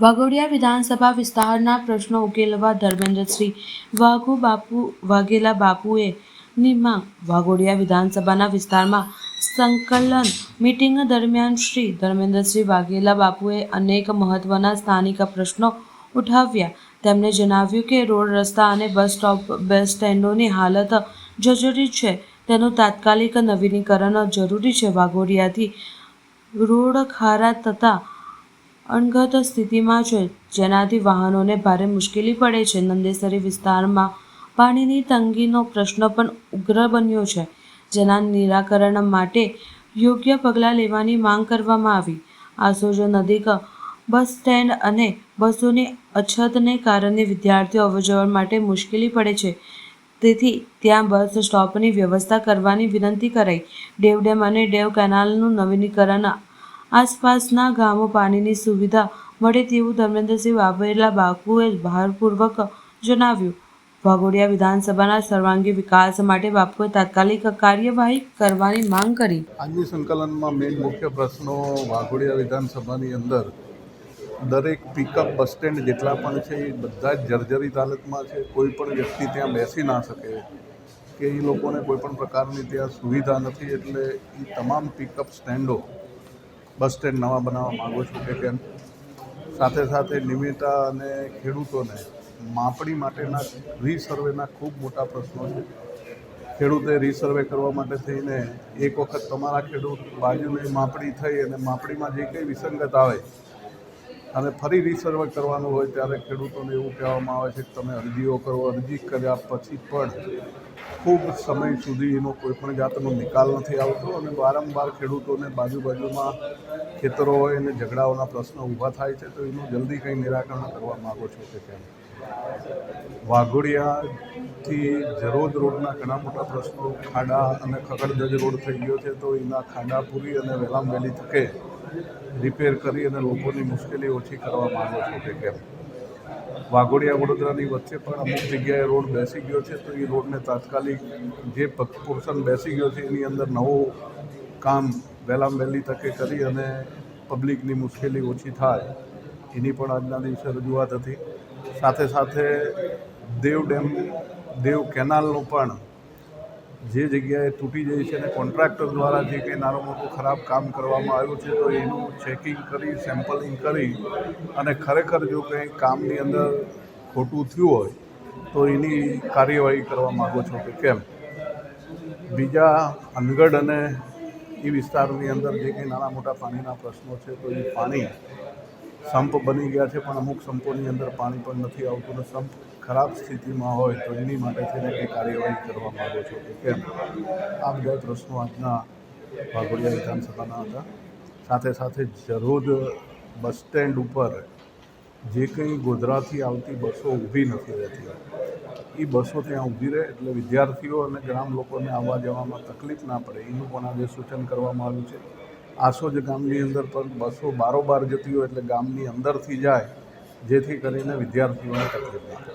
વાઘોડિયા વિધાનસભા વિસ્તારના પ્રશ્નો ઉકેલવા ધર્મેન્દ્રસિંહ વાઘુ બાપુ, વાઘેલા બાપુએ ની માંગ વાઘોડિયા વિધાનસભાના વિસ્તારમાં સંકલન મિટિંગ દરમિયાન શ્રી ધર્મેન્દ્રસિંહ વાઘેલા બાપુએ અનેક મહત્વના સ્થાનિક પ્રશ્નો ઉઠાવ્યા. તેમણે જણાવ્યું કે રોડ, રસ્તા અને બસ સ્ટોપ બસ સ્ટેન્ડોની હાલત જર્જરિત છે. તેનું તાત્કાલિક નવીનીકરણ જરૂરી છે. વાઘોડિયાથી રોડ ખારા તથા અણઘડ સ્થિતિમાં છે. જેનાથી વાહનોને ભારે મુશ્કેલી પડે છે. નંદેસરી વિસ્તારમાં પાણીની તંગીનો પ્રશ્ન પણ ઉગ્ર બન્યો છે. જેના નિરાકરણ માટે યોગ્ય પગલાં લેવાની માંગ કરવામાં આવી. આસોજ નદી બસ સ્ટેન્ડ અને બસોની અછતને કારણે વિદ્યાર્થીઓ અવરજવર માટે મુશ્કેલી પડે છે. તેથી ત્યાં બસ સ્ટોપની વ્યવસ્થા કરવાની વિનંતી કરાઈ. ડેવ ડેમ અને ડેવ કેનાલનું નવીનીકરણ આસપાસના ગામો પાણીની સુવિધા મળે તેવું ધર્મેન્દ્રસિંહ વાઘેલા બાપુએ ભારપૂર્વક જણાવ્યું. વાઘોડિયા વિધાનસભાના સર્વાંગી વિકાસ માટે બાપુએ તાત્કાલિક કાર્યવાહી કરવાની માંગ કરી. આજની સંકલનમાં મેઇન મુખ્ય પ્રશ્નો વાઘોડિયા વિધાનસભાની અંદર દરેક પિકઅપ બસ સ્ટેન્ડ જેટલા પણ છે, એ બધા જ જર્જરિત હાલતમાં છે. કોઈ પણ વ્યક્તિ ત્યાં બેસી ના શકે કે એ લોકોને કોઈ પણ પ્રકારની ત્યાં સુવિધા નથી, એટલે એ તમામ પિકઅપ સ્ટેન્ડો બસ સ્ટેન્ડ નવા બનાવવા માગું છું કે કેમ? સાથે સાથે નિમિત્તા અને ખેડૂતોને માપણી માટેના રીસર્વેના ખૂબ મોટા પ્રશ્નો છે. ખેડૂતે રીસર્વે કરવા માટે થઈને એક વખત તમારા ખેડૂત બાજુની માપણી થઈ અને માપણીમાં જે કંઈ વિસંગત આવે અને ફરી રીસર્વે કરવાનું હોય ત્યારે ખેડૂતોને એવું કહેવામાં આવે છે કે તમે અરજીઓ કરો, અરજી કર્યા પછી પણ ખૂબ સમય સુધી એનો કોઈ પણ જાતનો નિકાલ નથી આવતો અને વારંવાર ખેડૂતોને બાજુ બાજુમાં ખેતરો હોય અને ઝઘડાઓના પ્રશ્નો ઊભા થાય છે, તો એનું જલ્દી કંઈ નિરાકરણ કરવા માગો છો કે કેમ? વાઘોડિયાથી જરોદ રોડના ઘણા મોટા પ્રશ્નો, ખાડા અને ખગડધજ રોડ થઈ ગયો છે, તો એના ખાડા પૂરી અને વહેલામ વહેલી તકે રિપેર કરી અને લોકોની મુશ્કેલી ઓછી કરવા માંગો છો કે કેમ? વાઘોડિયા, વડોદરાની વચ્ચે પણ અમુક જગ્યાએ રોડ બેસી ગયો છે, તો એ રોડને તાત્કાલિક જે પોર્શન બેસી ગયો છે, એની અંદર નવું કામ વહેલામ વહેલી તકે કરી અને પબ્લિકની મુશ્કેલી ઓછી થાય, એની પણ આજના દિવસે રજૂઆત હતી. સાથે સાથે દેવ ડેમ, દેવ કેનાલનું પણ જે જગ્યાએ તૂટી જાય છે અને કોન્ટ્રાક્ટર દ્વારા જે કંઈ નાનું મોટું ખરાબ કામ કરવામાં આવ્યું છે, તો એનું ચેકિંગ કરી, સેમ્પલિંગ કરી અને ખરેખર જો કંઈ કામની અંદર ખોટું થયું હોય, તો એની કાર્યવાહી કરવા માગો છો કે કેમ? બીજા અનગઢ અને એ વિસ્તારની અંદર જે કંઈ નાના મોટા પાણીના પ્રશ્નો છે, તો એ પાણી સંપ બની ગયા છે, પણ અમુક સંપોની અંદર પાણી પણ નથી આવતું અને સંપ ખરાબ સ્થિતિમાં હોય તો એની માટે થઈને કંઈ કાર્યવાહી કરવા માગો છો. કે કેમ? આ બધા પ્રશ્નો આજના વાઘોડિયા વિધાનસભાના હતા. સાથે સાથે જરોદ બસ સ્ટેન્ડ ઉપર જે કંઈ ગોધરાથી આવતી બસો ઊભી નથી રહેતી. એ બસો ત્યાં ઊભી રહે એટલે વિદ્યાર્થીઓ અને ગ્રામ લોકોને આવવા જવામાં તકલીફ ના પડે. એનું પણ આજે સૂચન કરવામાં આવ્યું છે. આસોજ ગામની અંદર પણ બસો બારોબાર જતી હોય એટલે ગામની અંદરથી જાય, જેથી કરીને વિદ્યાર્થીઓને તકલીફ